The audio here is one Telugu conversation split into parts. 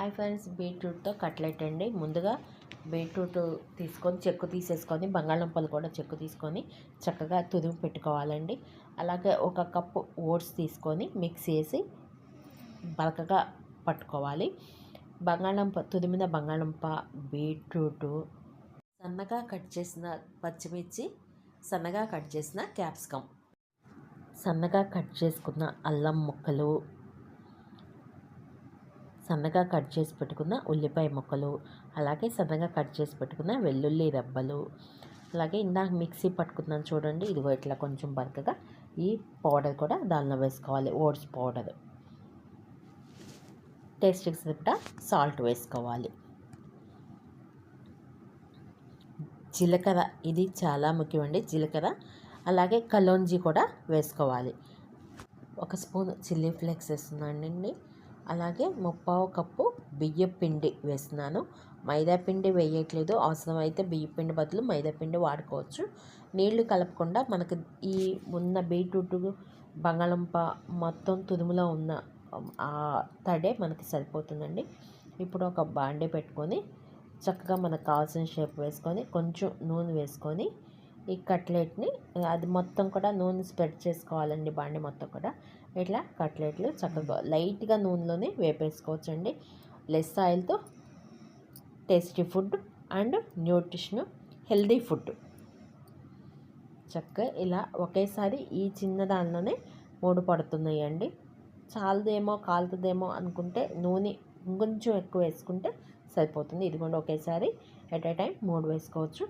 హాయ్ ఫ్రెండ్స్ బీట్రూట్తో కట్లెట్ అండి. ముందుగా బీట్రూట్ తీసుకొని చెక్కు తీసేసుకొని బంగాళదుంపలు కూడా చెక్కు తీసుకొని చక్కగా తుదిమి పెట్టుకోవాలండి. అలాగే ఒక కప్పు ఓట్స్ తీసుకొని మిక్స్ చేసి బలకగా పట్టుకోవాలి. బంగాళదుంప తుదిమిన బంగాళదుంప బీట్రూట్ సన్నగా కట్ చేసిన పచ్చిమిర్చి సన్నగా కట్ చేసిన క్యాప్సికమ్ సన్నగా కట్ చేసుకున్న అల్లం ముక్కలు సన్నగా కట్ చేసి పెట్టుకున్న ఉల్లిపాయ ముక్కలు అలాగే సన్నగా కట్ చేసి పెట్టుకున్న వెల్లుల్లి రెబ్బలు అలాగే ఇందాక మిక్సీ పట్టుకున్నాను చూడండి ఇదిగో ఇట్లా కొంచెం బరకగా ఈ పౌడర్ కూడా దానిలో వేసుకోవాలి ఓట్స్ పౌడర్. టేస్ట్కి సరిపడా సాల్ట్ వేసుకోవాలి. జీలకర్ర ఇది చాలా ముఖ్యమండి జీలకర్ర అలాగే కలోంజీ కూడా వేసుకోవాలి. ఒక స్పూన్ చిల్లీ ఫ్లేక్స్ వేస్తున్నానండి. అలాగే ముప్పావు కప్పు బియ్యం పిండి వేస్తున్నాను. మైదా పిండి వేయట్లేదు. అవసరమైతే బియ్యం పిండి బదులు మైదా పిండి వాడుకోవచ్చు. నీళ్ళు కలపకుండా మనకు ఈ ఉన్న బీట్రూట్ బంగాళంప మొత్తం తురుములో ఉన్న ఆ తడే మనకి సరిపోతుందండి. ఇప్పుడు ఒక బాండీ పెట్టుకొని చక్కగా మనకు కావాల్సిన షేప్ వేసుకొని కొంచెం నూనె వేసుకొని ఈ కట్లెట్ని అది మొత్తం కూడా నూనె స్ప్రెడ్ చేసుకోవాలండి బాండి మొత్తం కూడా. ఇట్లా కట్లెట్లు చక్కగా లైట్గా నూనెలోనే వేపేసుకోవచ్చండి. లెస్ ఆయిల్తో tasty food and nutrition healthy food. చక్కగా ఇలా ఒకేసారి ఈ చిన్న దానిలోనే మూడు పడుతున్నాయండి. చాలదేమో కాలుతుందేమో అనుకుంటే నూనె ఇంకొంచెం ఎక్కువ వేసుకుంటే సరిపోతుంది. ఇదిగోండి ఒకేసారి ఎట్ ఏ టైం మూడు వేసుకోవచ్చు.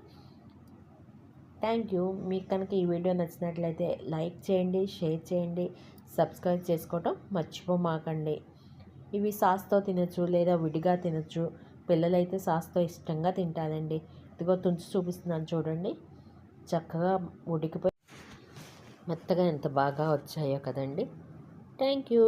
Thank you. మీకు కనుక ఈ వీడియో నచ్చినట్లయితే లైక్ చేయండి షేర్ చేయండి సబ్స్క్రైబ్ చేసుకోవటం మర్చిపోమాకండి. ఇవి సాస్తో తినచ్చు లేదా విడిగా తినచ్చు. పిల్లలైతే సాస్తో ఇష్టంగా తింటారండి. ఇదిగో తుంచి చూపిస్తున్నాను చూడండి. చక్కగా ఉడికిపోయి మెత్తగా ఎంత బాగా వచ్చాయో కదండి. Thank you.